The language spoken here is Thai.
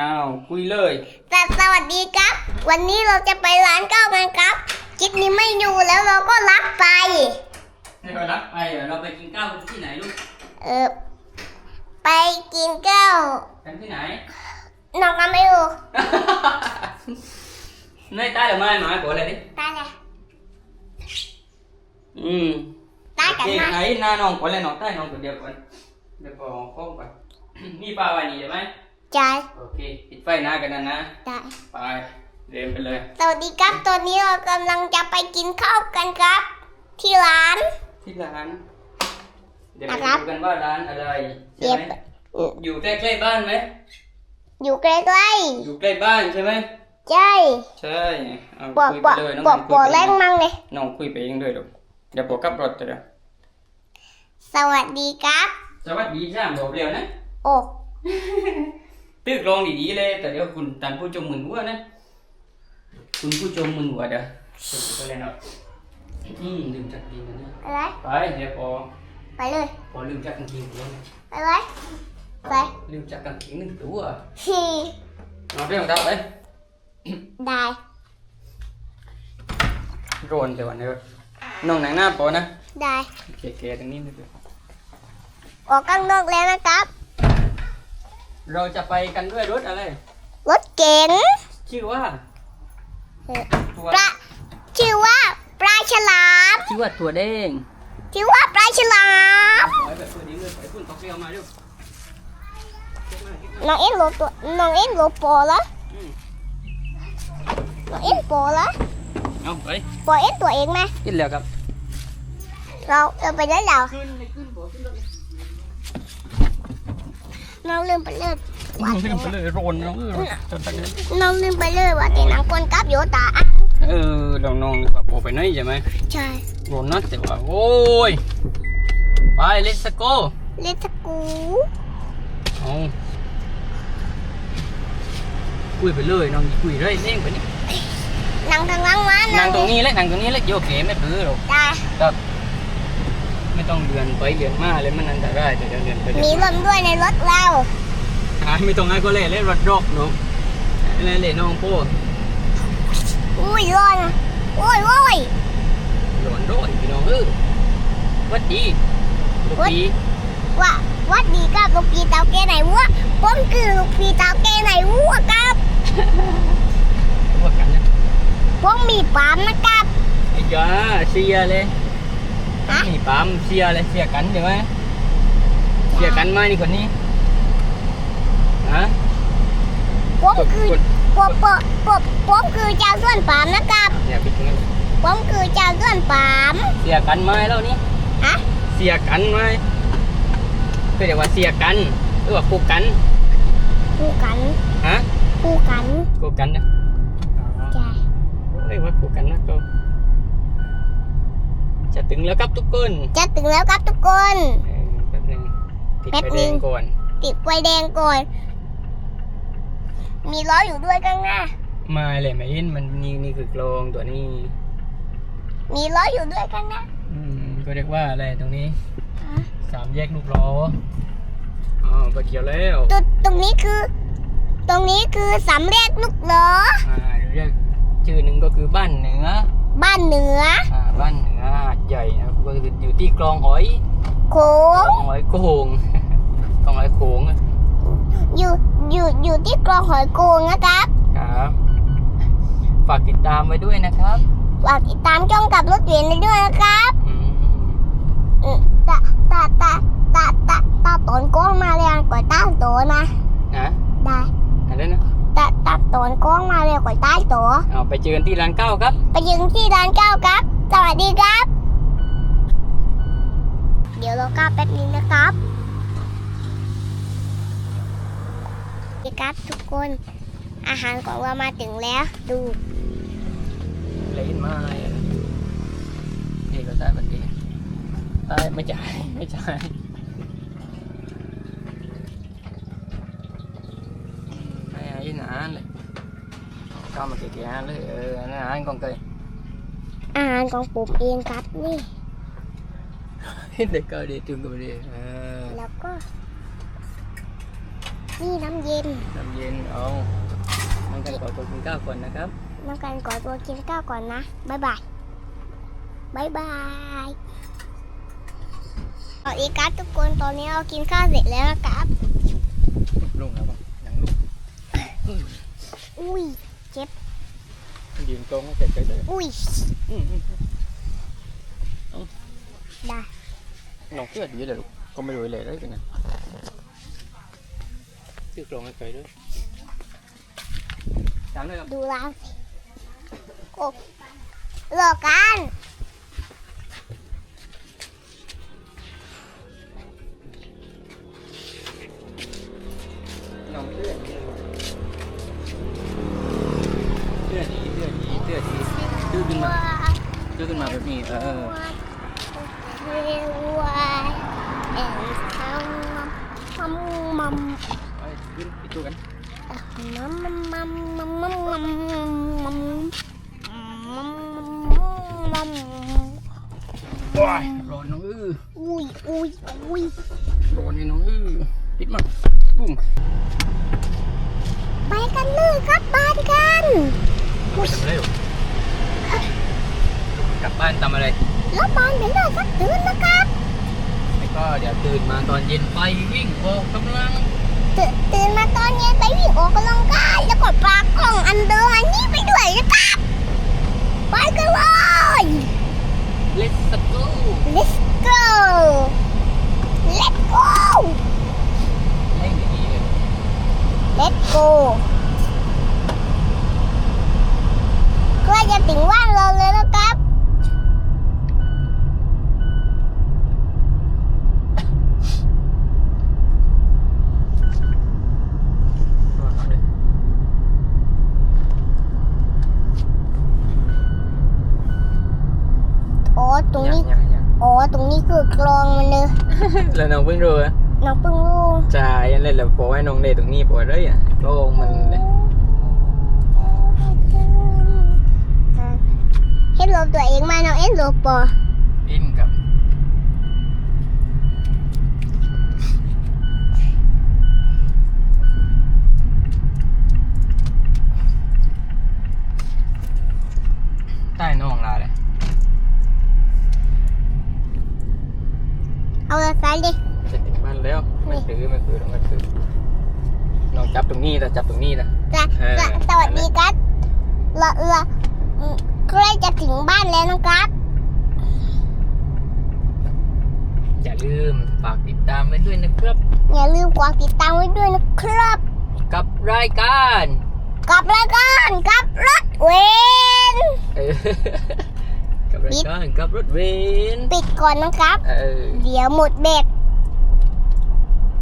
อ้าวคุยเลยแต่สวัสดีครับ วันนี้เราจะไปร้านข้าวกันครับคลิปนี้ไม่อยู่แล้วเราก็รับไป ให้เรารับไปเหรอเราไปกินข้าวที่ไหนลูกเออไปกินข้าวกันที่ไหน น้องก็ไม่รู้ nơi tay là mai mà gọi lại đi ได้เลย ừ ได้กัน ok ไหม ấy na non gọi lại nó tay non của điều còn được bỏ không phải mi ba vài nhỉ vậy ใช่ ok ít phai na cái này na ได้ ไปเรียนไปเลย สวัสดีครับ ตอนนี้เรากำลังจะไปกินข้าวกันครับ ที่ร้าน ที่ร้าน เดี๋ยวไปนะครับ ดูกันว่าร้านอะไรเดี๋ใช่ยวไหมอยู่ใกล้ๆบ้านไหม อยู่ใกล้อยู่ใกล้บ้านใช่ไหม ๆใช่ใช่เอาบอกคุยบไปอกเลยน้องบอกคุบอกยไปแรงมั่งเลยน้องคุยไปเองด้วยลูกเดี๋ยวบอกกับรถเดี๋ยวสวัสดีครับ สวัสดีจ้าบอกเร็วนะ โอ้ ตื้อกลองดีๆเลย แต่เดี๋ยวคุณท่านผู้ชมมึนหัวนะคุณผู้ชมมึนหัวเดี๋ยวเดี๋ยวไปเลยเนาะอืมลืมจัดกินกันนะอะไรไปเดี๋ยวพอไปเลยพอลืมจัดกางเกงตัวนะไปเลยไปลืมจัดกางเกงหนึ่งตัวฮีเอาเรื่องเท้าไปได้โรนเดี๋ยววันเดี๋ยวน้องหนังหน้าปอนะได้เก๋ๆตรงนี้นิดเดียวออกข้างนอกแล้วนะครับ เราจะไปกันด้วยรถอะไร รถเก๋งชื่อว่าเออตัวปลาชื่อว่าปลาฉลาม ชื่อว่าตัวแดงชื่อว่าปลาฉลามปล่อยแบบตัวนี้เลยปล่อยพุ่นตกเรียวมาเร็วน้องเอ็นโลตัวน้องเอ็นโลปอละอืมน้องเอ็นปอละเอาไปปอเอ็นตัวเองไหมกินแล้วครับ เราเราไปได้แล้วขึ้นเลยขึ้นบ่ขึ้นเลย น้องลืมไปเลยว่าขึ้นไปเลยโรนน้องเออจนตอนนี้น้องลืมไปเลยว่าแต่หนังคนกับโยตาอะเออลองน้องดีกว่าโปไปไหนใช่ไหมใช่โรนนัดแต่ว่าโอ้ยไป let's go เลตกูเอาคุยไปเลยน้องคุยเรื่อยเร่งไปนี่หนังทางหลังมานั่งตรงนี้เลยนั่งตรงนี้เลยโยเกไม่ปื้อหรอกได้ครับ ไม่ต้องเดือนไปเดือนมาเลยมันอันตรายแต่เดือนเดือนไปเดือนมีมาลมด้วยในรถเราหายไม่ต้องให้ก็เล่เล่นรถรกเนาะเล่นเล่นน้องโป้อุ้ยร้อนอะโอ้ยโอ้ยหลอนร้อยพี่น้องเออวัดดีลูกปีว่าวัดดีกับลูกพีเตาแกไหนวะผมคือลูกพีเตาแกไหนวะครับว่ากันนะผมมีปั๊มนะครับไอ้ยาเสียเลย ฮะนี่ปั๊มเสียเลยเสียกันใช่ไหมเสียกันไหมนี่คนนี้ฮะผมคือผมผมผมผมคือเจ้าส่วนปั๊มนะครับเนี่ยปิดงั้นผมคือเจ้าส่วนปั๊มเสียกันไหมแล้วนี่ฮะเสียกันไหมก็เรียกว่าเสียกันหรือว่าคู่กันคู่กันฮะคู่กันคู่กันนะใช่เรียกว่าคู่กันนะก็จะ ถึงแล้วครับทุกคนจะถึงแล้วครับทุกคน เออแป๊บนึงติดแป๊บไฟนึแดง งก่อน ติดไฟแดงก่อน มีล้ออยู่ด้วยข้างหน้า มาเลยไม่เห็นมันนี่นี่คือกลองตัวนี้ มีล้ออยู่ด้วยข้างหน้า อืมก็เรียกว่าอะไรตรงนี้ฮะ สามแยกลูกล้ออ๋อไปเกี่ยวแล้วจุดตรงนี้คือ ตรงนี้คือสำเร็จลูกล้อ อ่าเรียกชื่อหนึ่งก็คือบ้านเหนือบ้านเหนือ อ่าบ้านเหนือหาด ใหญ่นะครับก็คืออยู่ที่คลองหอยโขคงลองหอยโขงคลองหอยโขงอะอยู่อยู่อยู่ที่กรองหอยโกงนะครับครับ ฝากติดตามไว้ด้วยนะครับฝากติดตามช่องกับรถเวียนได้ด้วยนะครับอืมอืมตาตาตาตาตาตาตอนกล้องมาเรียงก่อยต้าโตนะนะได้อะไรนะตาตาตอนกล้องมาเรียงก่อยใต้โตเอาไปเจอกันที่ร้านเก้าครับ ไปยืนที่ร้านเก้าครับ สวัสดีครับ เดี๋ยวเรา ก้าวแป๊บนึงนะครับสวัสดีครับทุกคนอาหารของเรามาถึงแล้วดูเล่นไม้อะนี่ก็ได้บันดีได้ไม่จ่ายไม่จ่ายไอ้ไอ้หนาเลยก็มาเกี่ยๆเลยเออหนาอัน con cây อาหารของผมเองครับนี่ để coi đi trường coi đi à, แล้วก็ นี่น้ำเย็น น้ำเย็นเอาน้องกันขอตัวกินข้าวก่อนนะครับน้องกันขอตัวกินข้าวก่อนนะบ๊ายบายบ๊ายบายสวัสดีครับทุกคนตอนนี้เรากินข้าวเสร็จแล้วนะครับลุงแล้วป่ะยังลุงอุ้ยยืนตรงให้เสร็จเลยอุ้ยอืมอืม ได้น้องเชื่อดีเลยลูกก็ไม่รู้เลยได้เป็นไงตื้อกลองให้ใครด้วยจำเลยครับดูร้านสิโอ้หลอกกัน มัมมัมไปขึ้นไปดูกันมัมมัมมัมมัมมัมมัมมัมมัมมัมว้ายร้อนน้องอื้ออุ้ยอุ้ยอุ้ยร้อนนี่น้องอื้อปิดมาบุ้มไปกันเลยครับบ้านกันไปทำอะไรอยู่กลับบ้านทำอะไรแล้วบ้านเป็นได้สักตื่นนะครับแล้ว ก็เดี๋ยวตื่นมาตอนเย็นไปวิ่งออกกำลังตื่นตื่นมาตอนเย็นไปวิ่งออกกำลังกายแล้วก็ปลากล่องอันเดิมอันนี้ไปด้วยนะครับไปกันเลย Let's go let's go let's go เล่นอย่างนี้เลย let's go ก็จะถึงบ้านเราเลยนะครับ รอหน่อยดิ อ๋อ ตรงนี้ ยังยังยัง อ๋อ ตรงนี้คือกลองมันเลย แล้วน้องเพิ่งรู้อะน้องเพิ่งรู้ใช่ยันเล่นแล้วบอกให้น้องเล่นตรงนี้ปวดเลยอะโล่งมันเลยเฮ็ดโลบตัวเองมาน้องเอ็นโลบปออินกับใต้น้องลาเลย เอาละสายดิ จะถึงบ้านแล้วไม่ถื อไม่ถือไม่ถือน้องจับตรงนี้แต่จับตรงนี้นะจะเออจะสวัสดีครับเราเราอืมใกล้จะถึงบ้านแล้วนะครับ อย่าลืมฝากติดตามไว้ด้วยนะครับ อย่าลืมกดติดตามไว้ด้วยนะครับ กับรายการ กับรายการกับรถเวนเออกับรายการกับรถเวนปิดก่อนนะครับเออเดี๋ยวหมดแบต